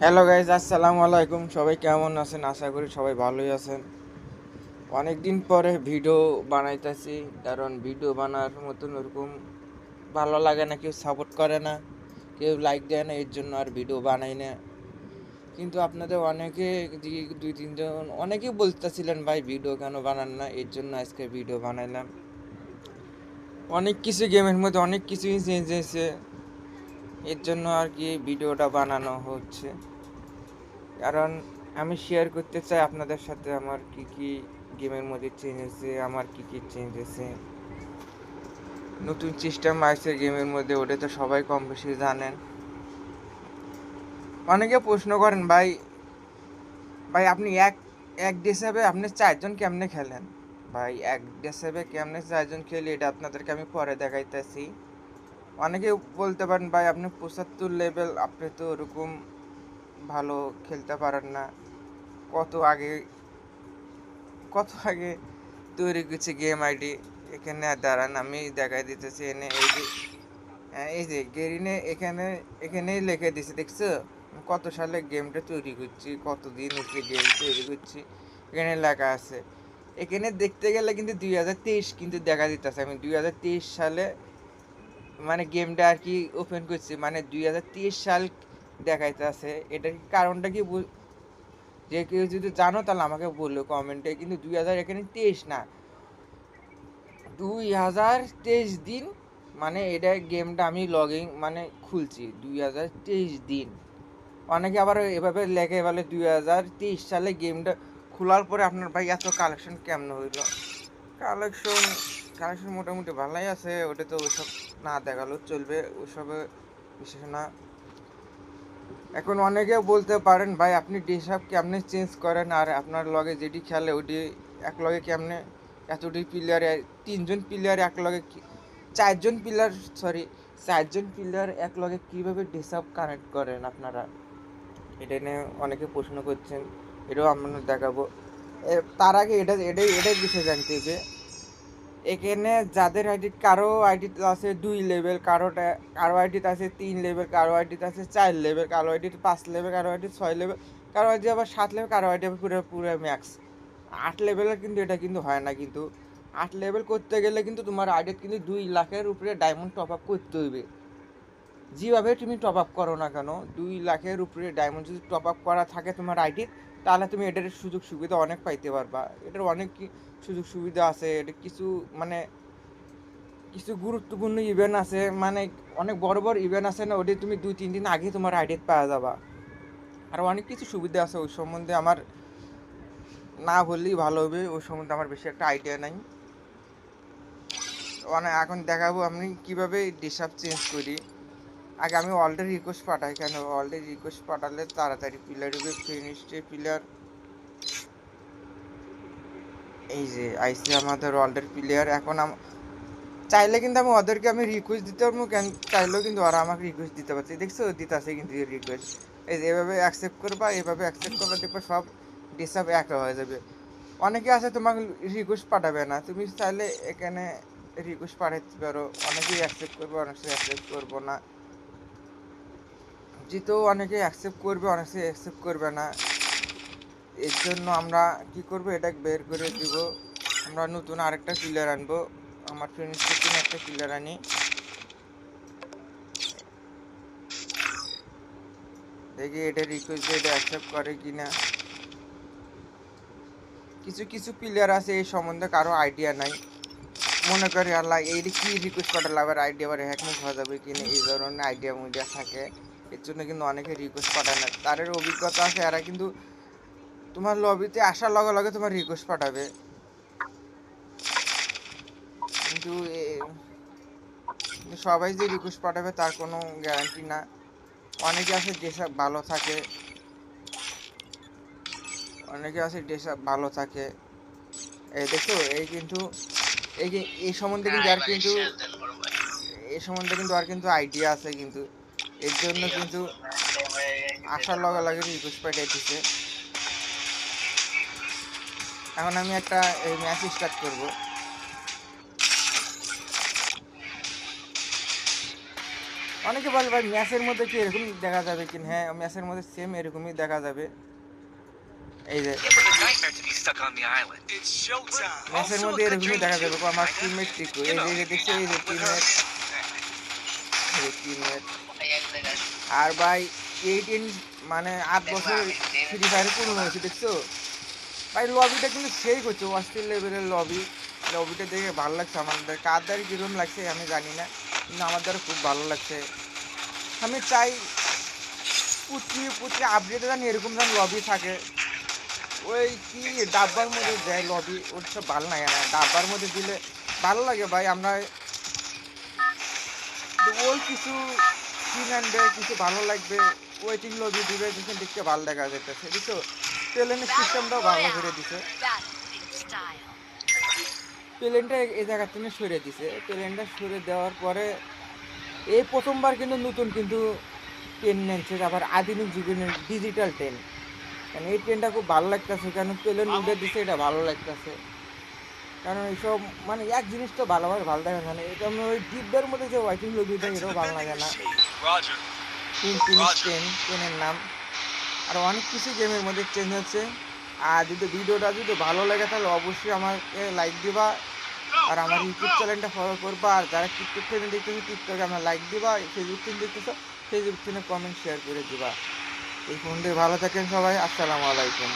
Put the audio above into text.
Hello guys আসসালামু আলাইকুম। সবাই কেমন আছেন? আশা করি সবাই ভালোই আছেন। অনেক দিন পরে ভিডিও বানাইতেছি। কারণ ভিডিও বানার মতন ওরকম ভালো লাগে না, কেউ সাপোর্ট করে না। কেউ লাইক দেয় না, এর জন্য আর ভিডিও বানাই না। কিন্তু আপনাদের অনেকে দুই, তিনজন অনেকেই বলতেছিলেন, ভাই ভিডিও কেন বানান না? এর জন্য আজকে ভিডিও বানাইলাম। অনেক কিছু গেমের মধ্যে অনেক কিছুই চেঞ্জ হয়েছে। এর জন্য আর কি ভিডিওটা বানানো হচ্ছে। কারণ আমি শেয়ার করতে চাই আপনাদের সাথে আমার কি কি গেমের মধ্যে চেঞ্জ হয়েছে আমার কি কি চেঞ্জ হয়েছে নতুন সিস্টেম আসছে গেমের মধ্যে, ওটা তো সবাই কম বেশি জানেন। অনেকে প্রশ্ন করেন, ভাই ভাই, আপনি এক এক হিসাবে আপনি চারজন কেমনে খেলেন? ভাই, এক হিসাবে কেমনে চারজন খেলি, এটা আপনাদেরকে আমি পরে দেখাইতেছি। অনেকে বলতে পারেন ভাই আপনি পঁচাত্তর লেভেল আপনি তো ওরকম ভালো খেলতে পারেন না। কত আগে কত আগে তৈরি করছে গেম আইডি এখানে দাঁড়ান আমি দেখাই দিতেছি এনে এই যে হ্যাঁ, এই যে গেরিনে এখানে এখানেই লিখে দিছে দেখছ? কত সালে গেমটা তৈরি করছি কতদিন হচ্ছে গেম তৈরি করছি এখানে লেখা আছে। এখানে দেখতে গেলে কিন্তু দুই হাজার তেইশ কিন্তু দেখা দিতেছে। আমি দুই হাজার তেইশ সালে মানে গেমটা আর কি ওপেন করছি। মানে দুই হাজার তেইশ সাল দেখাইতে আছে এটার কারণটা কি যে কেউ যদি জানো তাহলে আমাকে বলল কমেন্টে কিন্তু দুই হাজার এখানে তেইশ না। দুই হাজার তেইশ দিন মানে এটা গেমটা আমি লগিং মানে খুলছি। দুই হাজার তেইশ দিন। অনেকে আবার এভাবে লেখে বলে দুই হাজার তেইশ সালে গেমটা খোলার পরে আপনার ভাই এত কালেকশন কেমন হইল? কালেকশন কালেকশন মোটামুটি ভালোই আছে। ওটা তো ওসব না দেখালেও চলবে ওসবে বিশেষ না এখন অনেকে বলতে পারেন, ভাই, আপনি ডিসাপ কেমনে চেঞ্জ করেন? আর আপনার লগে যেটি খেলে, ওটি এক লগে কেমনে? এতটি প্লেয়ারে তিনজন প্লেয়ার এক লগে চারজন প্লেয়ার সরি চারজন প্লেয়ার এক লগে কীভাবে ডিসাপ কানেক্ট করেন আপনারা? এটা নিয়ে অনেকে প্রশ্ন করছেন, এটাও আমরা দেখাবো। তার আগে এটা, এটাই এটাই বিষয়ে জানতে হবে। এখানে যাদের আইডি কারও আইডিতে আছে দুই লেভেল কারোটা, কারও আইডিতে আছে তিন লেভেল কারও আইডিতে আছে চার লেভেল কারও আইডিতে পাঁচ লেভেল কারও আইডি ছয় লেভেল কারও আইডি আবার সাত লেভেল কারও আইডি আবার পুরো পুরো ম্যাক্স আট লেভেলের কিন্তু এটা কিন্তু হয় না কিন্তু। আট লেভেল করতে গেলে কিন্তু তোমার আইডিতে কিন্তু দুই লাখের উপরে ডায়মন্ড টপ আপ করতে হইবে। যেভাবে তুমি টপ আপ করো না কেন, দুই লাখের উপরে ডায়মন্ড যদি টপ আপ করা থাকে তোমার আইডি তাহলে তুমি এটার সুযোগ সুবিধা অনেক পাইতে পারবা। এটার অনেক সুযোগ সুবিধা আছে, এটা কিছু মানে কিছু গুরুত্বপূর্ণ ইভেন্ট আছে মানে অনেক বড় বড় ইভেন্ট আছে না, ওটা তুমি দুই, তিন দিন আগে তোমার আইডিয়া পাওয়া যাবা। আর অনেক কিছু সুবিধা আছে, ওই সম্বন্ধে আমার না বললেই ভালো হবে, ওই সম্বন্ধে আমার বেশি একটা আইডিয়া নাই। মানে এখন দেখাবো আমি কীভাবে ডিসাপ চেঞ্জ করি। আগে আমি অলরেডি রিকোয়েস্ট পাঠাই কেন? অলরেডি রিকোয়েস্ট পাঠালে তাড়াতাড়ি প্লেয়ার হবে ফিনিশড প্লেয়ার এই যে আইসি আমাদের অলরেডি প্লেয়ার এখন চাইলে কিন্তু আমি ওদেরকে আমি রিকোয়েস্ট দিতে পারব কেন? চাইলেও কিন্তু ওরা আমাকে রিকোয়েস্ট দিতে পারছে। দেখছ? দিতেছে কিন্তু রিকোয়েস্ট এই যে, এভাবে অ্যাকসেপ্ট করবা, এভাবে অ্যাকসেপ্ট করবা দেখবা সব ডিসাপ এক হয়ে যাবে। অনেকে আছে তোমাকে রিকোয়েস্ট পাঠাবে না। তুমি চাইলে এখানে রিকোয়েস্ট পাঠাতে পারো। অনেকেই অ্যাকসেপ্ট করবে, অনেকে অ্যাকসেপ্ট করব না। জিতেও অনেকে অ্যাকসেপ্ট করবে, অনেকে অ্যাকসেপ্ট করবে না। এর জন্য আমরা কি করব? এটা বের করে দিব। আমরা নতুন আরেকটা প্লেয়ার আনব। আমার ফ্রেন্ডস থেকে একটা প্লেয়ার আনি। দেখি এটা রিকোয়েস্ট এটা অ্যাকসেপ্ট করে কি না কিছু কিছু প্লেয়ার আছে, এই সম্বন্ধে কারও আইডিয়া নাই। মনে করে, আল্লাহ, এই কি রিকোয়েস্ট পাঠালে আবার আইডিয়া আবার হ্যাকমেন্ট হয়ে যাবে কিনা, এই ধরনের আইডিয়া মুইডিয়া থাকে। এর জন্য কিন্তু অনেকে রিকোয়েস্ট পাঠায় না। তাদের অভিজ্ঞতা আছে এরা কিন্তু তোমার লবিতে আসার লগে লগে তোমার রিকোয়েস্ট পাঠাবে। কিন্তু এ- সবাই যে রিকোয়েস্ট পাঠাবে তার কোনো গ্যারান্টি না। অনেকে আছে যেসব ভালো থাকে। অনেকে আছে যেসব ভালো থাকে। এই দেখো এই কিন্তু এই এই সম্বন্ধে কিন্তু আর কিন্তু এই সম্বন্ধে কিন্তু আর কিন্তু আইডিয়া আছে কিন্তু। এর জন্য কিন্তু আসার লগে লগে রিকোয়েস্ট পাঠিয়ে দিচ্ছে এখন আমি একটা ম্যাচ স্টার্ট করব। অনেকে বলে, ভাই ম্যাচের মধ্যে কি এরকম দেখা যাবে কি? হ্যাঁ ম্যাচের মধ্যে সেম এরকমই দেখা যাবে। এই যে. ম্যাচের মধ্যে এরকমই দেখা যাবে। আমার. টিমমেট ঠিক এই যে দেখছ, এই যে টিমমেট আর ভাই এইটিন মানে আট বছর ফ্রি ফায়ারে পূর্ণ হয়েছে দেখছ? ভাই লবিটা কিন্তু সেই করছে অস্থির লেভেলের লবি লবিটা দেখে ভালো লাগছে আমাদের কার দ্বারা কীরকম লাগছে আমি জানি না কিন্তু আমার দ্বারা খুব ভালো লাগছে। আমি চাই প্রতি প্রতি আপডেটে জানি এরকম যেন লবি থাকে। ওই কি ডাব্বার মধ্যে দেয় লবি ওর সব ভালো লাগে না। ডাব্বার মধ্যে দিলে ভালো লাগে ভাই আমরা ওই কিছু কিন আনবে, কিছু ভালো লাগবে ওয়েটিং লবি দিবে যেখানে দেখতে ভালো দেখা যেতেছে বুঝছ? প্লেনের সিস্টেমটাও ভালো করে দিছে। প্লেনটা এই জায়গা থেকে সরে দিছে। প্লেনটা সরে দেওয়ার পরে, এই প্রথমবার কিন্তু নতুন কিন্তু ট্রেন নেনছে আবার আধুনিক যুগের ডিজিটাল ট্রেন কারণ এই ট্রেনটা খুব ভালো লাগতেছে কারণ প্লেন উঠে দিছে, এটা ভালো লাগতেছে। কারণ এইসব মানে এক জিনিস তো ভালোভাবে ভালো দেখা যায় না। এটা ওই ডিব্বার মধ্যে যে ওয়াইটিং দেয় এটাও ভালো লাগে না। তিন ট্রেনের নাম। আর অনেক কিছু গেমের মধ্যে চেঞ্জ হচ্ছে। আর যদি ভিডিওটা যদি ভালো লাগে তাহলে অবশ্যই আমাকে লাইক দিবা। আর আমার ইউটিউব চ্যানেলটা ফলো করবা। আর যারা টিকটক চ্যানেল দেখতেছো টিকটকে আমার লাইক দিবা। ফেসবুক চ্যানেল দেখতেছো ফেসবুক চ্যানেল কমেন্ট শেয়ার করে দিবা। এই ফোন দিয়ে ভালো থাকেন সবাই। আসসালামু আলাইকুম।